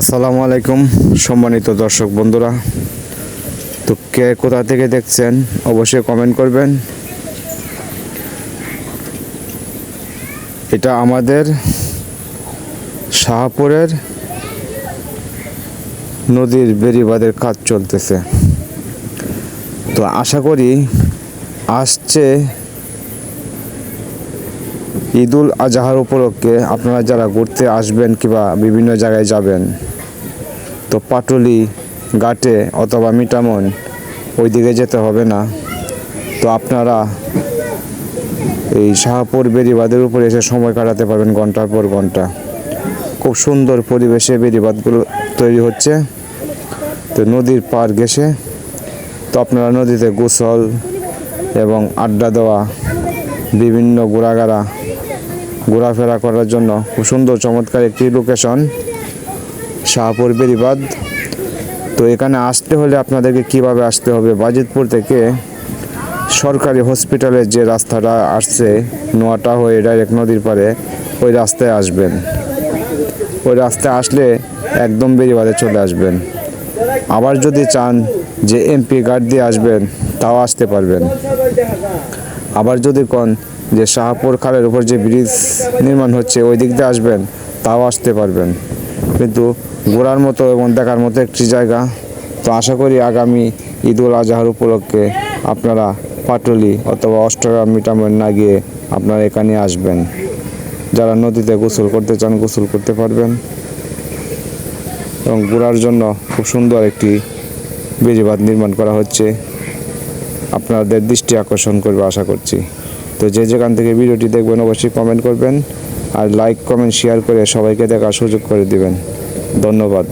আসসালামু আলাইকুম, সম্মানিত দর্শক বন্ধুরা। তো কে কোথা থেকে দেখছেন, অবশ্যই কমেন্ট করবেন। এটা আমাদের শাহপুরের নদীর বেড়িবাঁধের কাজ চলতেছে। তো আশা করি, আসছে ঈদুল আজহার উপলক্ষে আপনারা যারা ঘুরতে আসবেন কিংবা বিভিন্ন জায়গায় যাবেন, তো পাটুলি ঘাটে অথবা মিটামন ওই দিকে যেতে হবে না। তো আপনারা এই শাহপুর বেড়িবাঁধের উপরে এসে সময় কাটাতে পারবেন ঘণ্টার পর ঘণ্টা। খুব সুন্দর পরিবেশে বেড়িবাঁধগুলো তৈরি হচ্ছে। তো নদীর পার ঘেসে তো আপনারা নদীতে গোসল এবং আড্ডা দেওয়া, বিভিন্ন ঘোরাঘাড়া ঘোরাফেরা করার জন্য। খুব সুন্দর, চমৎকার একটি লোকেশন শাহপুর বেরিবাদ তো এখানে আসতে হলে আপনাদেরকে কীভাবে আসতে হবে? বাজিতপুর থেকে সরকারি হসপিটালের যে রাস্তাটা আসছে, নোয়াটা হয়ে ডাইরেক্ট নদীর পারে ওই রাস্তায় আসবেন। ওই রাস্তায় আসলে একদম বেরিবাদে চলে আসবেন। আবার যদি চান যে এমপি গার্ড দিয়ে আসবেন, তাও আসতে পারবেন। আবার যদি কোন যে শাহপুর খালের উপর যে ব্রিজ নির্মাণ হচ্ছে, ওই দিক দিয়ে আসবেন, তাও আসতে পারবেন। কিন্তু ঘোরার মতো এবং দেখার মতো একটি জায়গা। তো আশা করি আগামী ঈদুল আজহার উপলক্ষে আপনারা পাটুলি অথবা অষ্টগ্রাম মিটামেন না গিয়ে আপনারা এখানে আসবেন। যারা নদীতে গোসল করতে চান, গোসল করতে পারবেন। এবং ঘোরার জন্য খুব সুন্দর একটি বেড়িবাঁধ নির্মাণ করা হচ্ছে। আপনাদের দৃষ্টি আকর্ষণ করবে, আশা করছি। তো যে যেখান থেকে ভিডিওটি দেখবেন, অবশ্যই কমেন্ট করবেন আর লাইক কমেন্ট শেয়ার করে সবাইকে দেখার সুযোগ করে দিবেন। ধন্যবাদ।